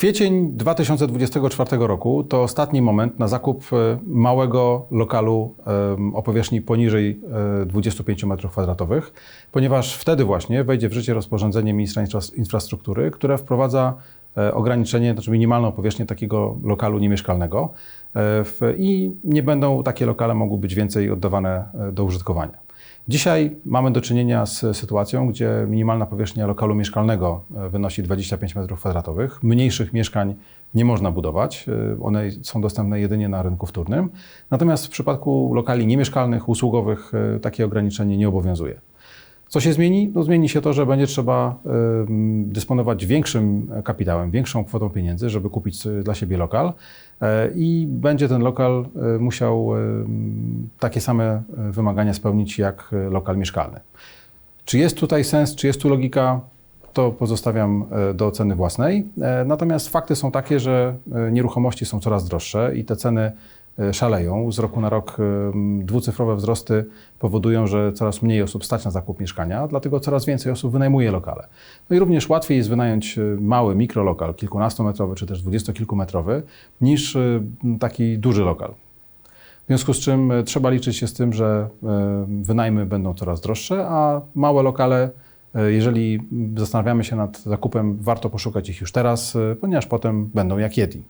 Kwiecień 2024 roku to ostatni moment na zakup e, małego lokalu o powierzchni poniżej e, 25 m2, ponieważ wtedy właśnie wejdzie w życie rozporządzenie ministra infra- infrastruktury, które wprowadza e, ograniczenie, znaczy minimalną powierzchnię takiego lokalu niemieszkalnego e, w- i nie będą takie lokale mogły być więcej oddawane e, do użytkowania. Dzisiaj mamy do czynienia z sytuacją, gdzie minimalna powierzchnia lokalu mieszkalnego e, wynosi 25 m2. Mniejszych mieszkań nie można budować, e, one są dostępne jedynie na rynku wtórnym. Natomiast w przypadku lokali niemieszkalnych, usługowych e, takie ograniczenie nie obowiązuje. Co się zmieni? No, zmieni się to, że będzie trzeba dysponować większym kapitałem, większą kwotą pieniędzy, żeby kupić y, dla siebie lokal e, i będzie ten lokal e, musiał takie same e, wymagania spełnić jak e, lokal mieszkalny. Czy jest tutaj sens, czy jest tu logika? To pozostawiam e, do oceny własnej. E, Natomiast fakty są takie, że e, nieruchomości są coraz droższe i te ceny e, szaleją. Z roku na rok em, dwucyfrowe wzrosty powodują, że coraz mniej osób stać na zakup mieszkania, dlatego coraz więcej osób wynajmuje lokale. No i również łatwiej jest wynająć e, mały mikrolokal, kilkunastometrowy czy też dwudziestokilkumetrowy, niż e, taki duży lokal. W związku z czym e, trzeba liczyć się z tym, że e, wynajmy będą coraz droższe, a małe lokale, e, jeżeli zastanawiamy się nad zakupem, warto poszukać ich już teraz, e, ponieważ potem będą jak Yeti.